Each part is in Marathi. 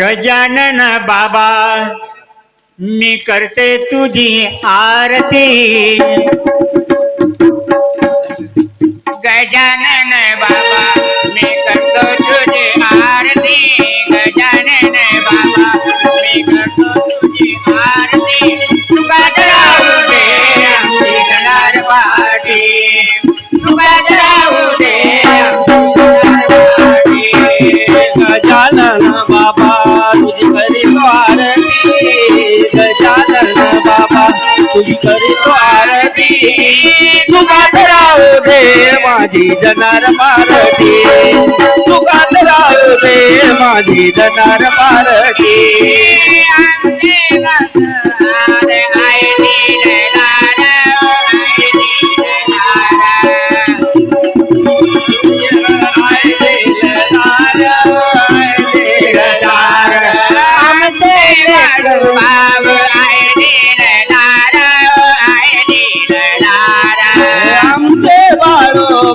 गजानन बाबा मी करते तुझी आरती। गजानन बाबा मी करतो तुझी आरती। बाबा तुझी करी तो आरती गजानन बाबा तुझी करी तो आरती तुकात दे माझी जनार मारती. तुका धराव दे माझी जनार मारती.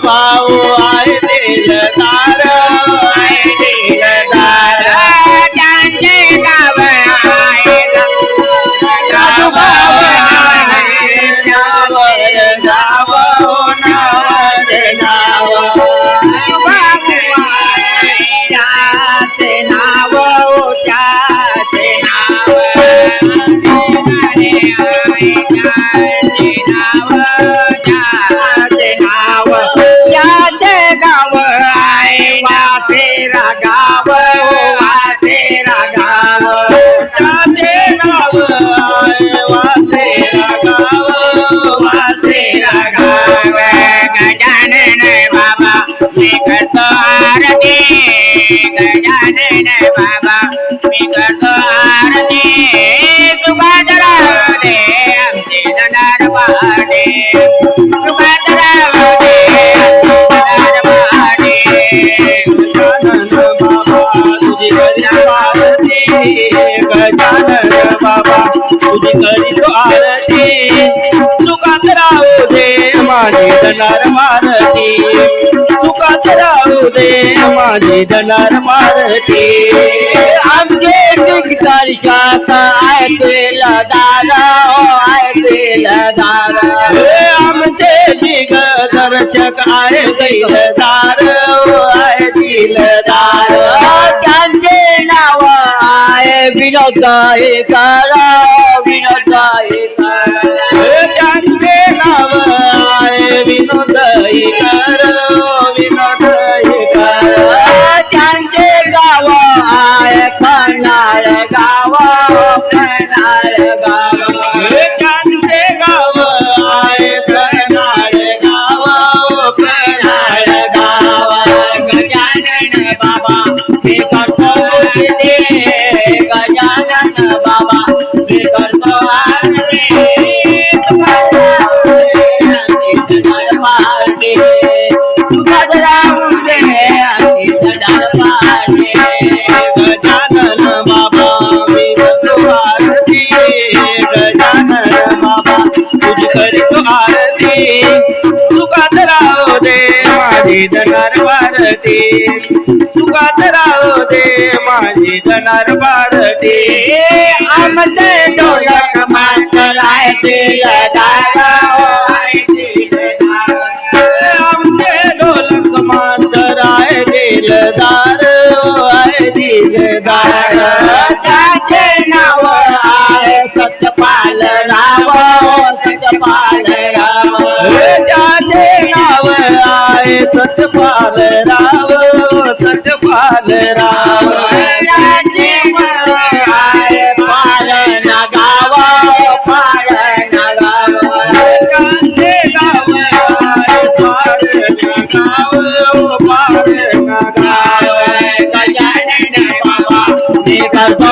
बाळो भाऊ आहे दिलदार गजानन बाबा मी करतो आरती सुखात दे आमचे वाडे दे वाडे गजानन बाबा तुझी करी आरती गजानन बाबा तुझी करी आरती दे मारती तुका राहू दे माझी दनार मारते. आमचे टिकतारिशात आहे तेला दादा ओ आहे दादा आमचे जिग दर्शक आहे दिलदार ओ आहे दिलदार त्यांचे नाव आहे विनोदाय आहे विनोदाय माझी दनार भारती तुकात राहू दे माझी दनार भारती आमचे डोळ्यात मात्र आहे आहे सतपाल राव. सतपाल राव पालन गाव पालन गाव. गजानन बाबा मी करतो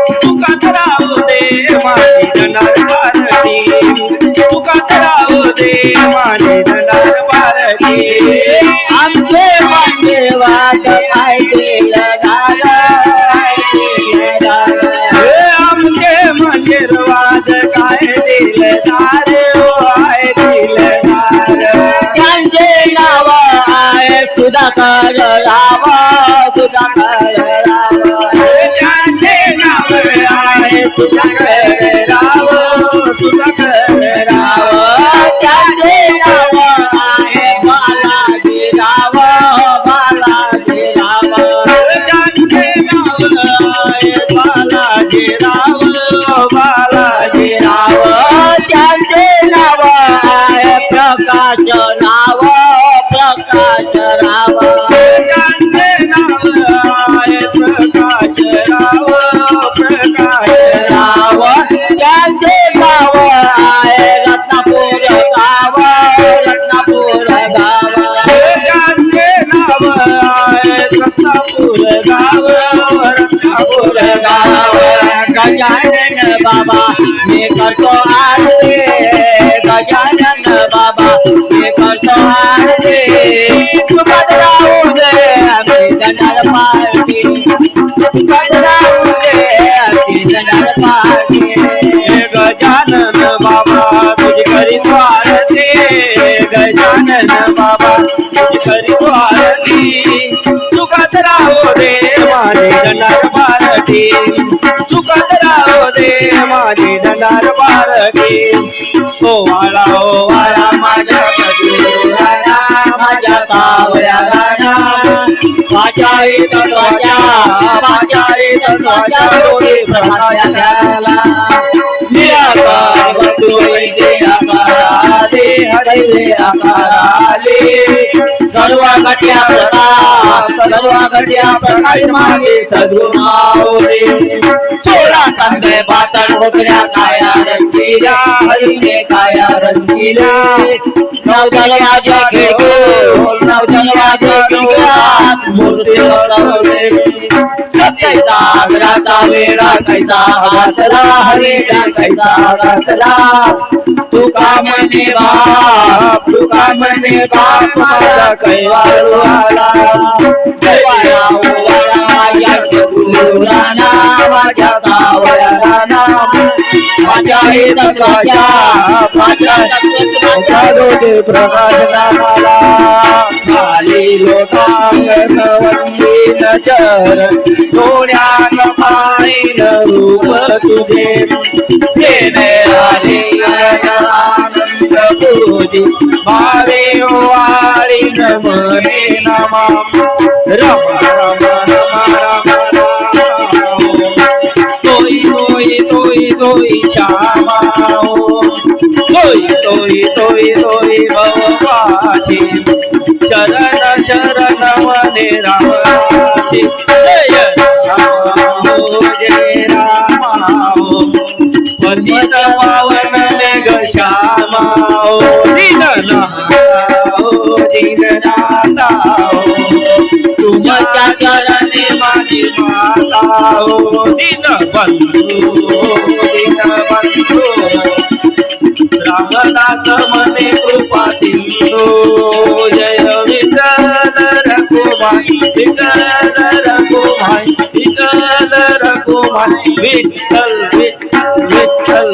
दिलदार ओ आहे दिलदार। त्यांचे नाव आहे सुधाकर राव सुधाकर राव त्यांचे नाव आहे सुधाकर राव प्रकाश राव. त्यांचे प्रकाश राव प्रकाश राव त्यांचे गाव आहे रत्नापूर गाव रत्नापूर गाव त्यांचे नाव आहे रत्नापूर गाव रत्नापूर गाव. गजानन बाबा मी करतो आरती. गजानन बाबा गजानन बाबा तुझी करी स्वारती गजानन बाबा तुझी करी स्वारती सुखात राहो दे माझे दंडार बारती सुखात राहो दे माझे दंडार बारती ओ वाळा ओ वाळा माझ्या येत त्वचा माझ्या डोळे प्रकाशाला निराकार वस्तुळे दे आकाराले हरे आकाराले सर्व घट्या प्रकाश सर्व घट्या प्रकाश मागे सद्गुणावले थोडा कंदे पातळ होकऱ्या काया रंगीला हरिने काया रंगीला नवदलवाजे खेळो नवदलवाजे खेळात मूर्ती लढवले वेळा कैसा हातला हरिला कैसा तुका म्हणे बाप तुका म्हणे बाप माझा कैवाळू आला कैवाळा ओवाळा या गुरुराना माझ्या गावया माझ्या माझ्या प्रकाश नामाला खाली लोटांगण वंदी नजर डोळ्यान पाहिन रूप तुझे. देणे आले आनंद पूजी भावे वाळीन नमने नमा. रम रम रम रम तोई तोई तोई तोई श्यामा तोई तोई तोई तोई भवपाठी शरण शरण मने जय राम जय राम पावन ग श्यामा. दिन दाता तुमच्या चरणी माझी माता हो, दिन बंधू दिन बंधू. रामदास मने कृपा सिंधू বিকাল রকুমাই বিকাল রকুমাই বিকাল বিকাল বিকাল।